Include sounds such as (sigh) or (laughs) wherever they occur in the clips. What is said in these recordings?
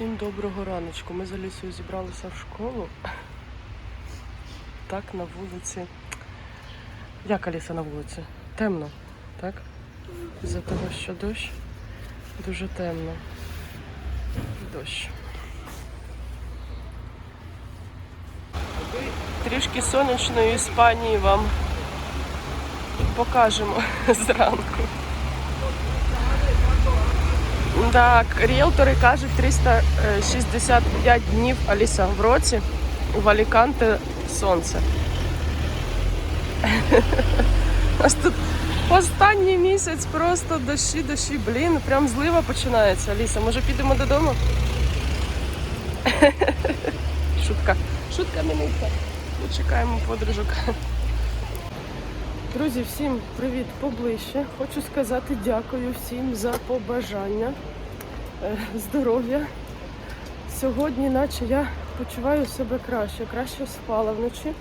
Всім доброго раночку. Ми з Алісою зібралися в школу. Так, на вулиці. Як Аліса на вулиці? Темно, так? З-за того, що дощ дуже темно. Дощ. Трішки сонячної Іспанії вам покажемо (laughs) зранку. Так, ріелтори кажуть 365 днів Аліса в році в Аліканте сонце. У (laughs) нас тут останній місяць просто дощі, дощі, блін, прям злива починається. Аліса, може підемо додому? (laughs) Шутка. Шутка минутка. Ми чекаємо подружок. Друзі, всім привіт поближче. Хочу сказати дякую всім за побажання здоров'я. Сьогодні, наче я почуваю себе краще, краще спала вночі.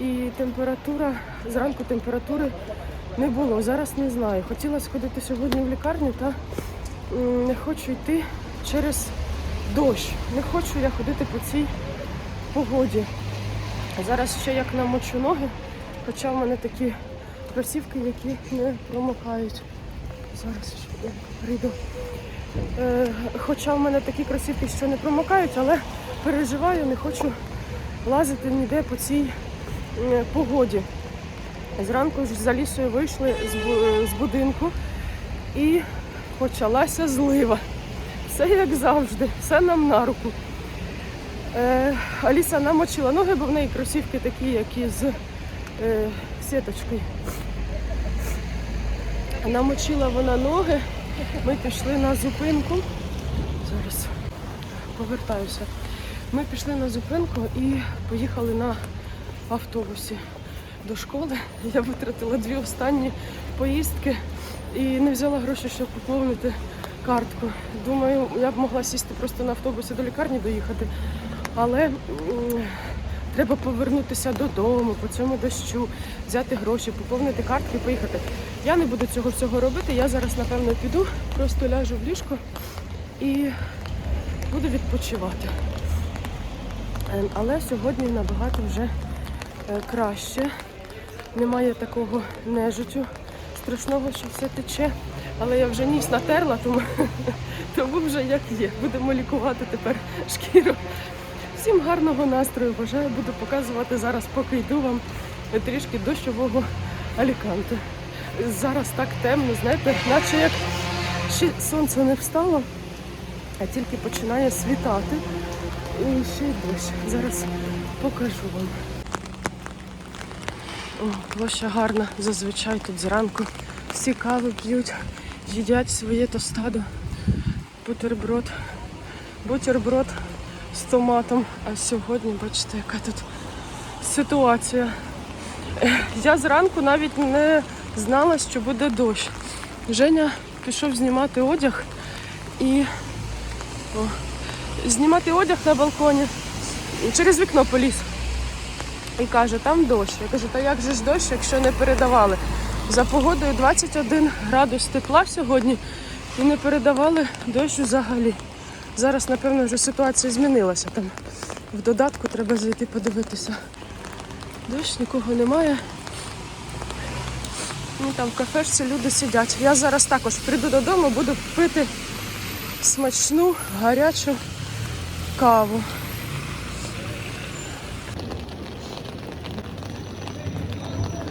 І температура, зранку температури не було. Зараз не знаю. Хотіла сходити сьогодні в лікарню та не хочу йти через дощ. Не хочу я ходити по цій погоді. Зараз ще як намочу ноги, хоча в мене такі кросівки, які не промокають. Зараз ще прийду. Е, хоча в мене такі кросівки, що не промокають, але переживаю, не хочу лазити ніде по цій е, погоді. Зранку ж за лісою вийшли з, будинку і почалася злива. Все як завжди, все нам на руку. Е, Аліса намочила ноги, бо в неї кросівки такі, які з е, сіточкою. Намочила вона ноги. Ми пішли на зупинку. Зараз повертаюся. Ми пішли на зупинку і поїхали на автобусі до школи. Я витратила дві останні поїздки і не взяла гроші, щоб поповнити картку. Думаю, я б могла сісти просто на автобусі до лікарні доїхати, але треба повернутися додому по цьому дощу, взяти гроші, поповнити картки поїхати. Я не буду цього всього робити. Я зараз, напевно, піду, просто ляжу в ліжко і буду відпочивати. Е, Але сьогодні набагато вже е, краще. Немає такого нежиттю страшного, що все тече. Але я вже ніс натерла, тому, (laughs) тому вже як є. Будемо лікувати тепер шкіру. Всім гарного настрою. Бажаю, буду показувати зараз, поки йду вам трішки дощового Аліканте. Зараз так темно, знаєте, наче як ще сонце не встало, а тільки починає світати. І ще й дощ. Зараз покажу вам. О, площа гарна, зазвичай тут зранку. Всі кави п'ють, їдять своє тостадо. Бутерброд. Бутерброд з томатом. А сьогодні, бачите, яка тут ситуація. Я зранку навіть не знала, що буде дощ. Женя пішов знімати одяг і о, знімати одяг на балконі. Через вікно поліз. І каже, там дощ. Я кажу, та як же ж дощ, якщо не передавали? За погодою 21 градус тепла сьогодні і не передавали дощ взагалі. Зараз, напевно, вже ситуація змінилася. Там в додатку треба зайти подивитися. Дощ нікого немає. Ну, там в кафешці люди сидять. Я зараз також прийду додому, буду пити смачну гарячу каву.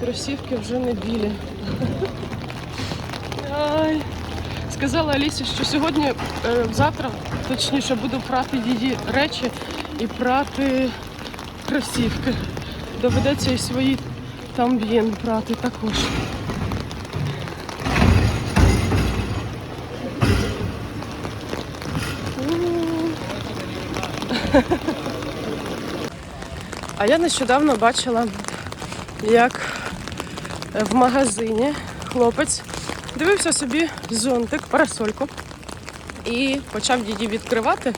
Кросівки вже не білі. (laughs) Ай. Сказала Алісі, що сьогодні, е, завтра, точніше, буду прати її речі і прати кросівки. Доведеться і свої там б'єн прати також. А я нещодавно бачила, як в магазині хлопець дивився собі зонтик, парасольку і почав її відкривати.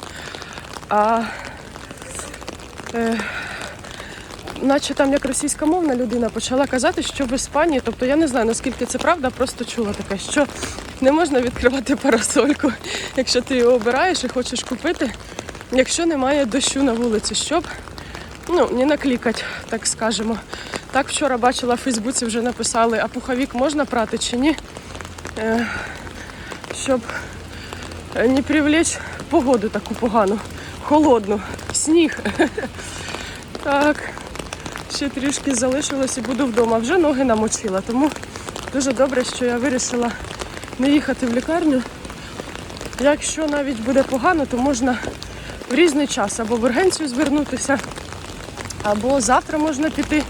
А е, наче там як російськомовна людина почала казати, що в Іспанії, тобто я не знаю наскільки це правда, просто чула таке, що Не можна відкривати парасольку, (laughs) якщо ти його обираєш і хочеш купити, якщо немає дощу на вулиці, щоб ну, не наклікати, так скажемо. Так вчора бачила в Фейсбуці, вже написали, а пуховік можна прати чи ні. Е, щоб е, не привлечь погоду таку погану, холодну, сніг. (laughs) Так, ще трішки залишилось і буду вдома. Вже ноги намочила, тому дуже добре, що я вирішила не їхати в лікарню. Якщо навіть буде погано, то можна в різний час або в ургенцію звернутися, або завтра можна піти.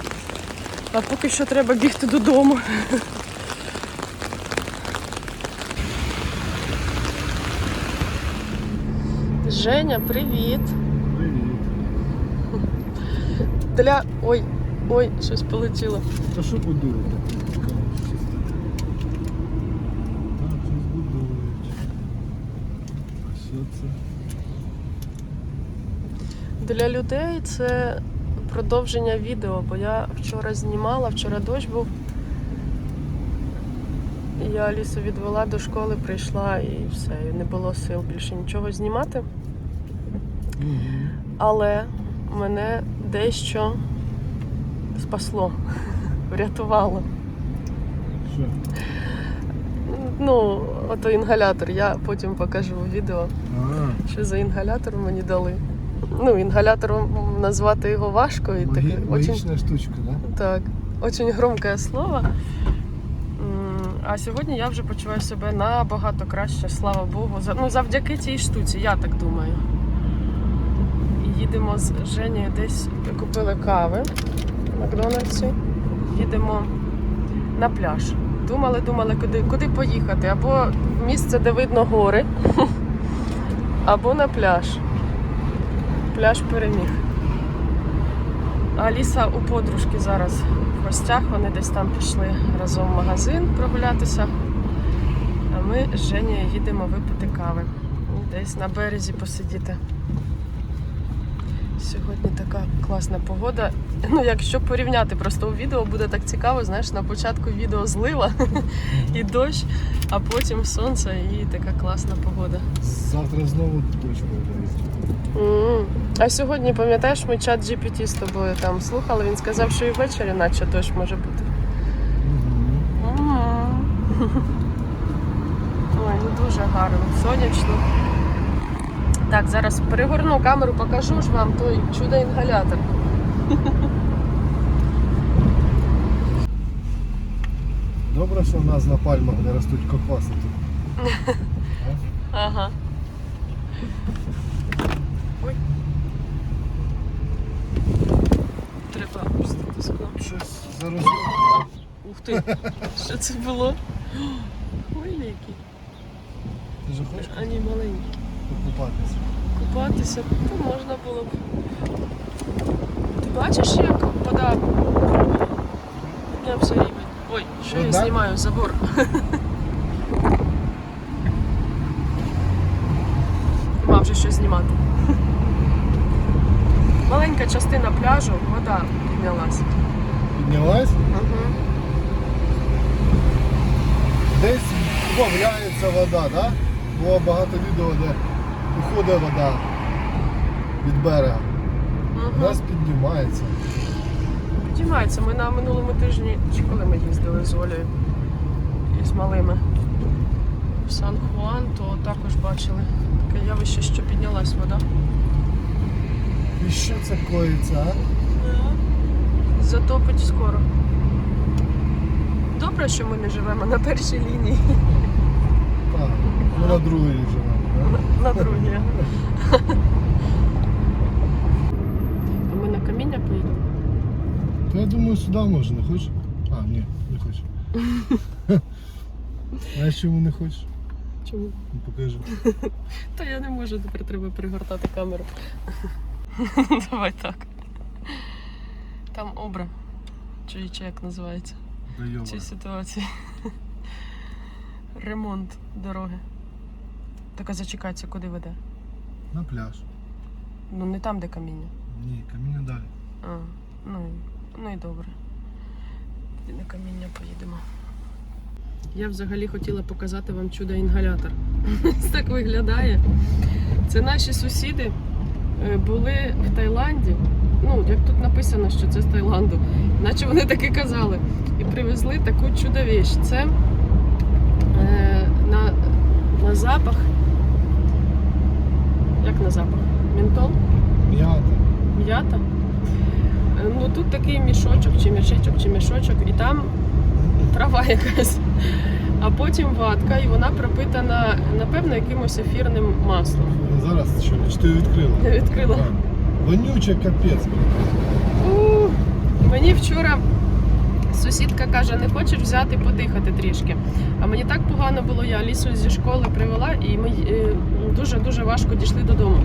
А поки що треба бігти додому. (laughs) Женя, привіт. Привіт. Для. Ой, ой, щось полетіло. Та що будуєте? Так, щось будують. Що це? Для людей це продовження відео, бо я вчора знімала, вчора дощ був. Я Алісу відвела до школи, прийшла і все, і не було сил більше нічого знімати. Але мене дещо спасло, (laughs) врятувало. Що? Ну, ото інгалятор, я потім покажу у відео, А, що за інгалятор мені дали. Ну, інгалятором назвати його важко і таке магі... очень магічна штучка, да? Так, очень громкое слово. М, А сьогодні я вже почуваю себе набагато краще, слава Богу. За- Ну, завдяки цій штуці, я так думаю. Їдемо з Женєю десь купили кави в Макдональдсі. Їдемо на пляж. Думали, думали, куди, куди поїхати. Або в місце, де видно гори, (laughs) або на пляж. Пляж переміг. Аліса у подружки зараз в гостях. Вони десь там пішли разом в магазин прогулятися. А ми з Женєю їдемо випити кави. Десь на березі посидіти. Сьогодні така класна погода. Ну, якщо порівняти, просто у відео буде так цікаво, знаєш, на початку відео злива (laughs) і дощ, а потім сонце і така класна погода. Завтра знову точка буде. А сьогодні, пам'ятаєш, ми чат GPT з тобою там слухали, він сказав, що і ввечері наче дощ може бути. (laughs) Ой, ну дуже гарно, сонячно. Так, зараз перегорну камеру, покажу ж вам той чудо-інгалятор. (laughs) Добре, що в нас на пальмах не ростуть кокоси тут. (laughs) Ага. Ой. Треба опустити скло. Щось зараз. Ух ти, що це було? (gasps) Ой, які. Ти ж хочеш А ні, маленькі. Покупатися? Купатися то можна було б. Ти бачиш, як вода піднявся рівень? Ой, що я знімаю забор. (laughs) Мав вже щось знімати. Маленька частина пляжу, вода піднялася. Піднялась? Угу. Десь вбавляється вода, да? Було багато відео, де уходить вода від берега. У нас піднімається. Підіймається. Ми на минулому тижні, чи коли ми їздили з Олею і з малими в Сан-Хуан, то також бачили таке явище, що піднялась вода. І що це коїться, а? Затопить скоро. Добре, що ми не живемо на першій лінії, Так, ми на другій живемо. На другій. А ми на каміння поїдемо. Да? То я думаю, сюди можна, не хочеш? А, ні, не хочу. Знаєш, (laughs) чому не хочеш? Чому? Ну, Покажи. (laughs) Та я не можу, тепер треба пригортати камеру. (laughs) Давай так. Там обра. Чи, чи як називається? Да в цій ситуації. Ремонт дороги. Так зачекайся, куди веде? На пляж. Ну не там, де каміння. Ні, каміння далі. А, ну, і- ну і добре. Тоді на каміння поїдемо. Я взагалі хотіла показати вам чудо-інгалятор. Так виглядає. Це наші сусіди е, були в Таїланді. Ну, як тут написано, що це з Таїланду, наче вони так і казали. І привезли таку чудо-віч. Це е, на, на запах. Як на запах? Ментол? М'ята. М'ята. Е, Ну тут такий мішочок, чи мішечок, чи мішочок, і там трава якась. А потім ватка, і вона пропитана, напевно, якимось ефірним маслом. Зараз що, чи ти відкрила? Я відкрила. Вонюче капець. У, Мені вчора сусідка каже, не хочеш взяти подихати трішки. А мені так погано було, я Алісу зі школи привела, і ми е, дуже-дуже важко дійшли додому.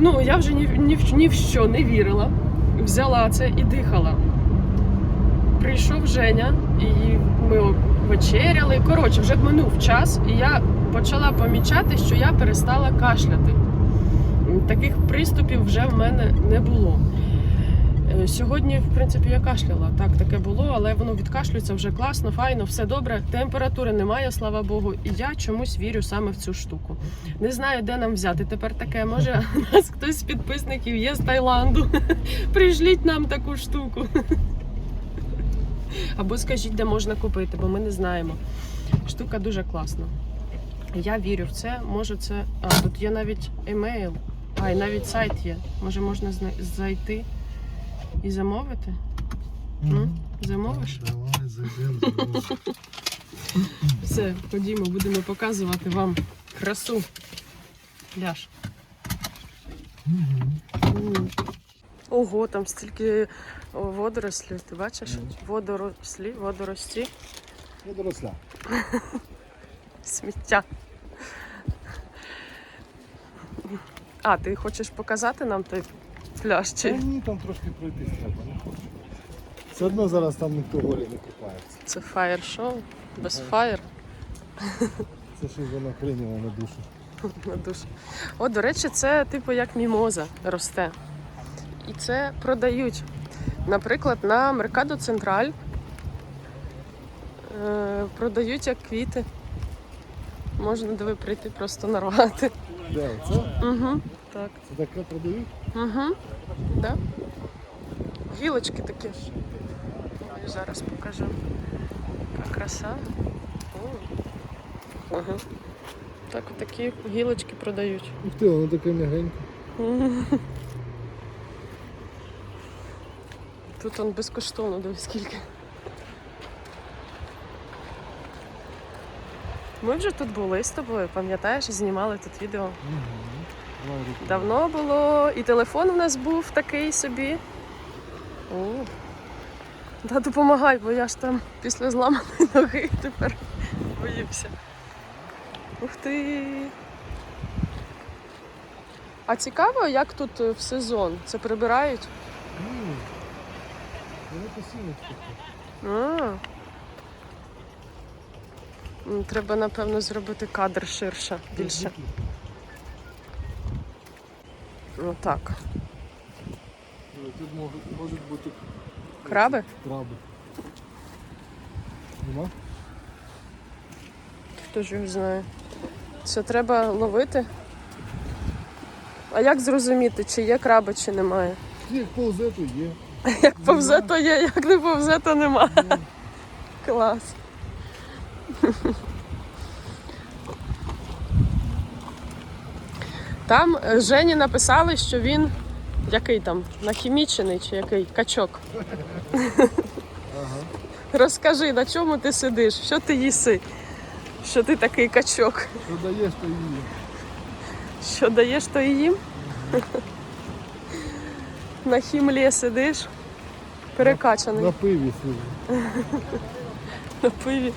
Ну, я вже ні, ні, ні в що не вірила. Взяла це і дихала. Прийшов Женя, і ми вечеряли. Коротше, вже минув час, і я почала помічати, що я перестала кашляти. Таких приступів вже в мене не було. Е, Сьогодні, в принципі, я кашляла. Так, таке було, але воно відкашлюється вже класно, файно, все добре. Температури немає, слава Богу. І я чомусь вірю саме в цю штуку. Не знаю, де нам взяти тепер таке. Може, (laughs) у нас хтось з підписників є з Таїланду. (laughs) Пришліть нам таку штуку. (laughs) Або скажіть, де можна купити, бо ми не знаємо. Штука дуже класна. Я вірю в це. Може, це. А, тут є навіть емейл. А, і навіть сайт є. Може, можна зайти і замовити? Ну, замовиш? Давай зайдемо. (laughs) Все, ходімо, будемо показувати вам красу. Ляж. Ого, там стільки водорослів. Ти бачиш? Водорослі, водорості, Я доросла. (laughs) сміття. А, ти хочеш показати нам той пляж? Та ні, там трошки пройтись треба, не хочу. Все одно зараз там ніхто горі не купається. Це фаєр-шоу? Без фаєр Це що вона прийняла на душу. (laughs) на душу. О, до речі, це типу як мімоза росте. І це продають. Наприклад, на Меркадо Централь е, продають як квіти. Можна диви прийти просто нарвати. Де оце? Угу, так. Це таке продають? Угу. Да. Гілочки такі. Ой, Зараз покажу. Яка краса. О. Ага. Так, от такі гілочки продають. Ух ти, воно таке м'ягеньке. (laughs) Тут он безкоштовно, дивись скільки. Ми вже тут були з тобою, пам'ятаєш, знімали тут відео. Давно було, і телефон у нас був такий собі. О. Да, допомагай, бо я ж там після зламаної ноги тепер боюся. Ух ти. А цікаво, як тут е, в сезон? Це прибирають? Ні. Воно постійно. Треба, напевно, зробити кадр ширше, більше. Отак. Тут можуть, можуть бути Краби? краби. Нема? Хто ж його знає. Це треба ловити. А як зрозуміти, чи є краби, чи немає? Як повзе, то є. (laughs) Як повзе, то є, як не повзе, то нема. Клас. Там е, Жені написали, що він який там, нахімічений чи який качок. Ага. Розкажи, на чому ти сидиш, що ти їси, що ти такий качок. Що даєш, то її. Що даєш, то і їм. На хімлі сидиш, перекачаний На пиві сидить. на пиві.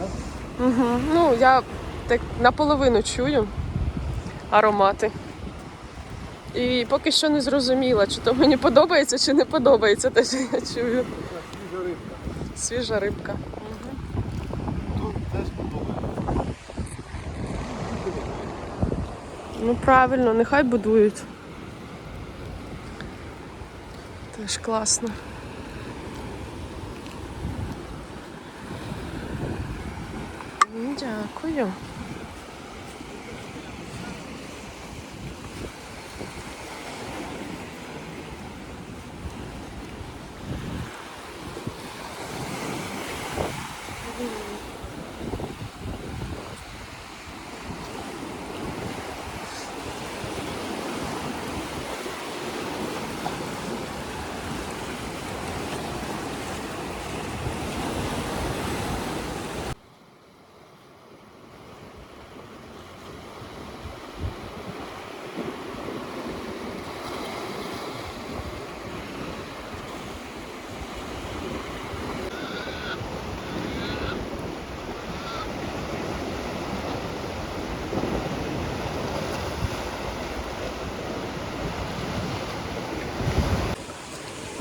Так? Угу. Ну, я так наполовину чую аромати. І поки що не зрозуміла, чи то мені подобається, чи не подобається те, що я чую. Свіжа рибка. Свіжа рибка. Тут теж подобається. Ну правильно, нехай будують. Теж класно. М, Дякую.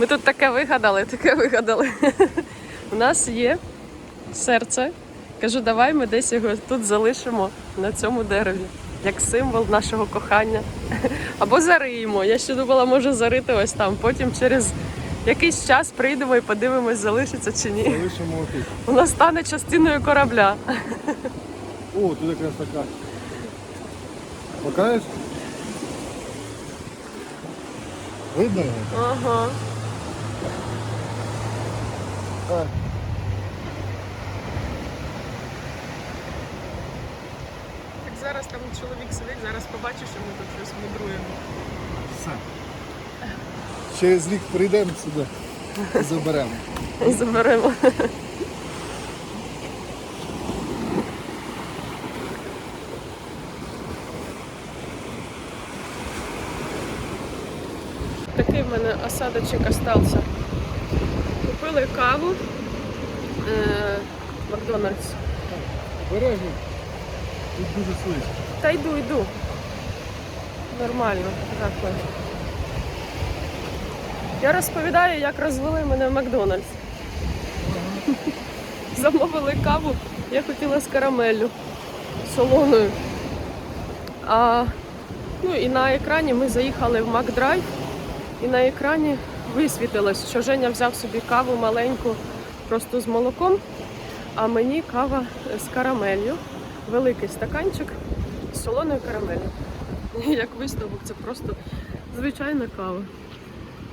Ми тут таке вигадали, таке вигадали. У нас є серце. Кажу, давай ми десь його тут залишимо на цьому дереві, як символ нашого кохання. Або зариємо. Я ще думала, може зарити ось там. Потім через якийсь час прийдемо і подивимось, залишиться чи ні. Залишимо отут. Воно стане частиною корабля. О, тут якраз така. Покажеш? Видно його? Ага. Так. Так зараз там чоловік сидить, зараз побачиш, що ми тут щось мудруємо. Все. Через рік прийдемо сюди і заберемо. Заберемо. Такий в мене осадочок остався. Купили каву е, Макдональдс. Бережно. Тут дуже слизько. Та йду, йду. Нормально, дякую. Я розповідаю, як розвели мене в Макдональдс. Замовили каву, я хотіла з карамеллю солоною. А, ну і на екрані ми заїхали в Макдрайв, і на екрані висвітилось, що Женя взяв собі каву маленьку, просто з молоком, а мені кава з карамеллю. Великий стаканчик з солоною карамеллю. І (laughs) Як висновок, це просто звичайна кава.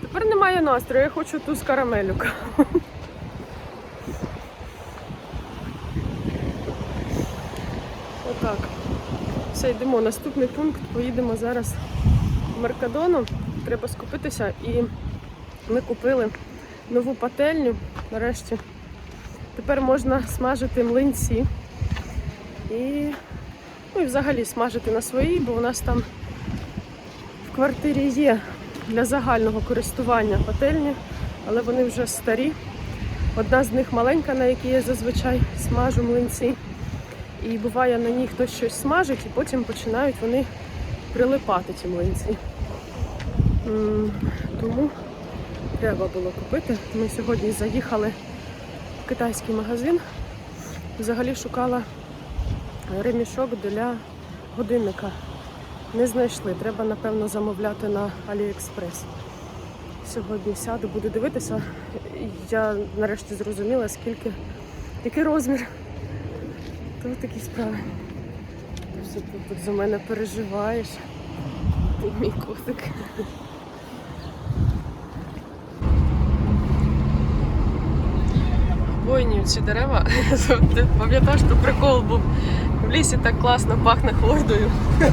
Тепер немає настрою, я хочу ту з карамелю каву. (laughs) Отак. Все, йдемо. Наступний пункт. Поїдемо зараз в Меркадону. Треба скупитися і ми купили нову пательню. Нарешті. Тепер можна смажити млинці. І, ну, і взагалі смажити на своїй, бо у нас там в квартирі є для загального користування пательні, але вони вже старі. Одна з них маленька, на якій я зазвичай смажу млинці. І буває на ній хтось щось смажить, і потім починають вони прилипати ці млинці. Тому треба було купити. Ми сьогодні заїхали в китайський магазин. Взагалі шукала ремішок для годинника. Не знайшли. Треба, напевно, замовляти на Аліекспрес. Сьогодні сяду, буду дивитися. Я нарешті зрозуміла, скільки, який розмір. То такі справи. Ти все тут, за мене переживаєш. Ти мій котик. Хвойні ці дерева. (laughs) Ти пам'ятаєш, що прикол був. В лісі так класно пахне хвойдою. (laughs)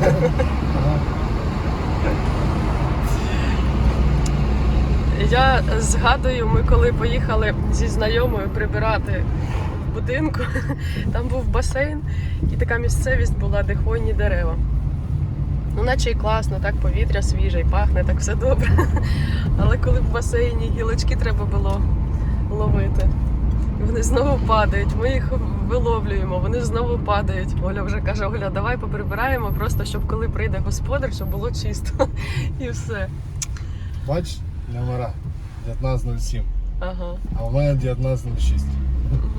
Я згадую, ми коли поїхали зі знайомою прибирати в будинку, (laughs) там був басейн і така місцевість була, де хвойні дерева. Ну, наче і класно, так повітря свіже, і пахне, так все добре. Але коли в басейні гілочки треба було ловити, вони знову падають, ми їх виловлюємо, вони знову падають. Оля вже каже: Оля, давай поприбираємо, просто щоб коли прийде господар, щоб було чисто. (laughs) І все. Бач, номера 1907. Ага. А у мене 1906.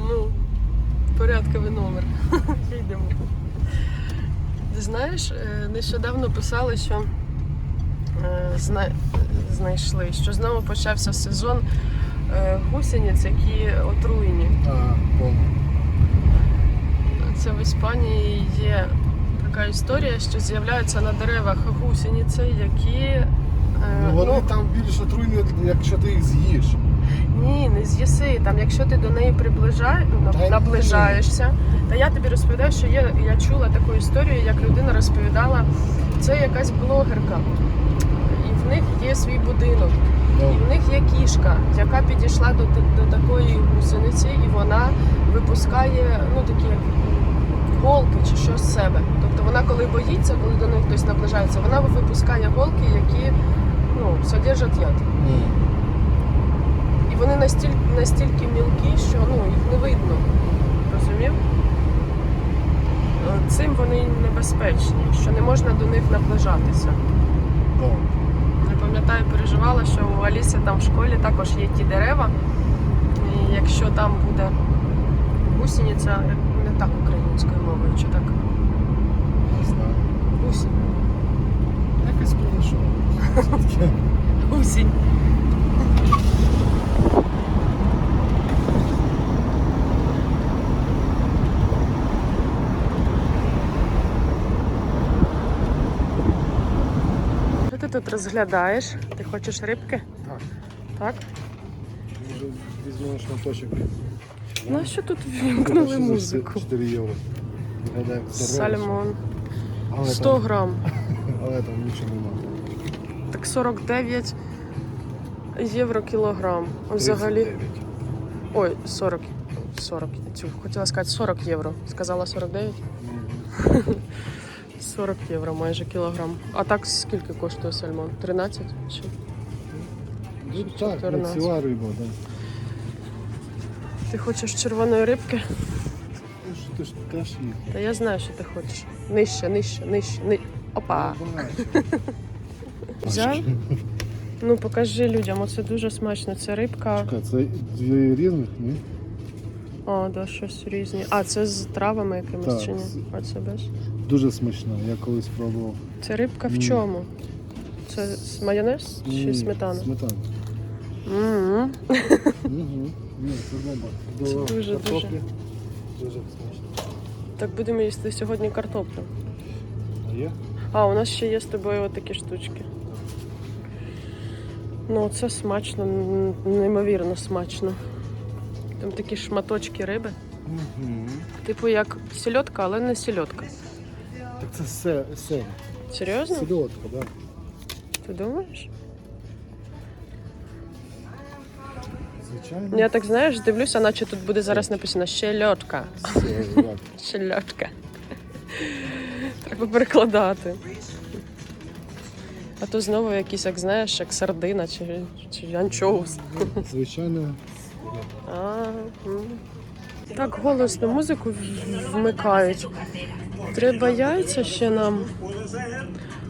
Ну, порядковий номер. (laughs) Йдемо. Ти знаєш, е, нещодавно писали, що е, зна- знайшли, що знову почався сезон гусениць, які отруєні. А, повно. Це в Іспанії є така історія, що з'являються на деревах гусениці, які. е, Ну, вони там більш отруйні, якщо ти їх з'їш. Ні, не з'їси. Там, якщо ти до неї приближаєш, ну, Та ні. наближаєшся. Та я тобі розповідаю, що є, я чула таку історію, як людина розповідала, це якась блогерка. І в них є свій будинок, і в них є кішка, яка підійшла до, до такої гусениці, і вона випускає ну, такі як голки чи що з себе. Тобто вона, коли боїться, коли до них хтось наближається, вона випускає голки, які ну, содержать яд. І вони настільки, настільки мілкі, що ну, їх не видно. Розумів? Цим вони небезпечні, що не можна до них наближатися. Пам'ятаю, переживала, що у Аліси там в школі також є ті дерева. І якщо там буде гусениця, не так українською мовою, чи так? не знаю. Гусінь. Якось прийшов. (laughs) Гусінь. Тут розглядаєш? Ти хочеш рибки? Так. Так? Може, візьмемо шматочок. Ну що тут вімкнули музику? 4 євро. Виглядає. Сальмон. 100 там, грам. (laughs) але там нічого немає. Так 49 євро кілограм. Взагалі. 39. Ой, 40. 40. Цю, хотіла сказати 40 євро. Сказала 49. Мгм. (laughs) 40 євро майже кілограм. А так скільки коштує сальмон? 13? Чи? Ну, так, 14. ну, ціла риба, так. Ти хочеш червоної рибки? Ти ж, ти ж теж їх. Та я знаю, що ти хочеш. Нижче, нижче, нижче. Ни... Опа! Взяв? Ну покажи людям, оце дуже смачно. Це рибка. Чекай, це дві різних, ні? О, да, щось різні. А, це з травами якимись Так, чи ні? з- А без? Дуже смачно, я колись пробував. Це рибка в чому? Це майонез чи сметана? Сметана. М-м. Угу. Ні, це бомба. Це дуже, картоплі. Дуже смачно. Так будемо їсти сьогодні картоплю. А є? А, у нас ще є з тобою отакі штучки. Ну, це смачно, н- неймовірно смачно. Там такі шматочки риби. Угу. Типу як сільотка, але не сільотка. Так це се, се. Серйозно? Селедка, так. Да. Ти думаєш? Звичайно. Я так знаєш, дивлюся, наче тут буде зараз написано щельотка. Селедка. (laughs) Щельотка. Треба перекладати. А то знову якийсь, як знаєш, як сардина чи, чи анчоус. Звичайно. А, м. Так голосно музику вмикають. Треба яйця ще нам.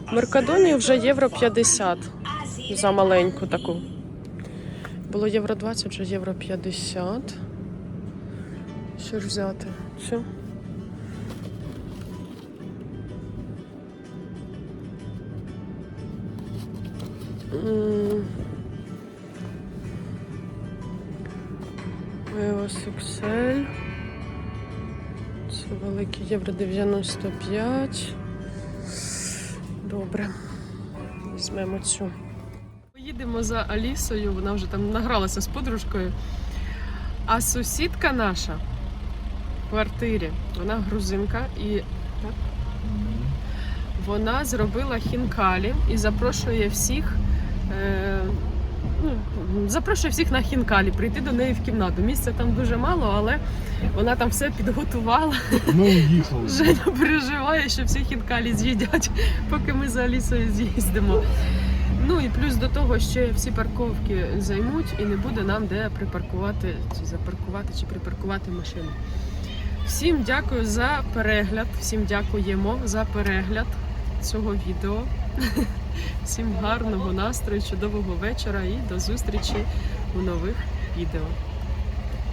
В Меркадоні вже євро 50 за маленьку таку. Було євро 20, вже євро 50. Що ж взяти? Все. М. Вивоз Excel. Це великий євро 95. Добре. Візьмемо цю. Поїдемо за Алісою, вона вже там награлася з подружкою. А сусідка наша в квартирі, вона грузинка і так, вона зробила хінкалі і запрошує всіх. Е, ну, запрошує всіх на хінкалі прийти до неї в кімнату. Місця там дуже мало, але вона там все підготувала. Ми уїхали. (laughs) Женя переживає, що всі хінкалі з'їдять, поки ми за Алісою з'їздимо. Ну і плюс до того, ще всі парковки займуть і не буде нам де припаркувати, чи запаркувати, чи припаркувати машину. Всім дякую за перегляд, всім дякуємо за перегляд цього відео. (laughs) Всім гарного настрою, чудового вечора і до зустрічі у нових відео.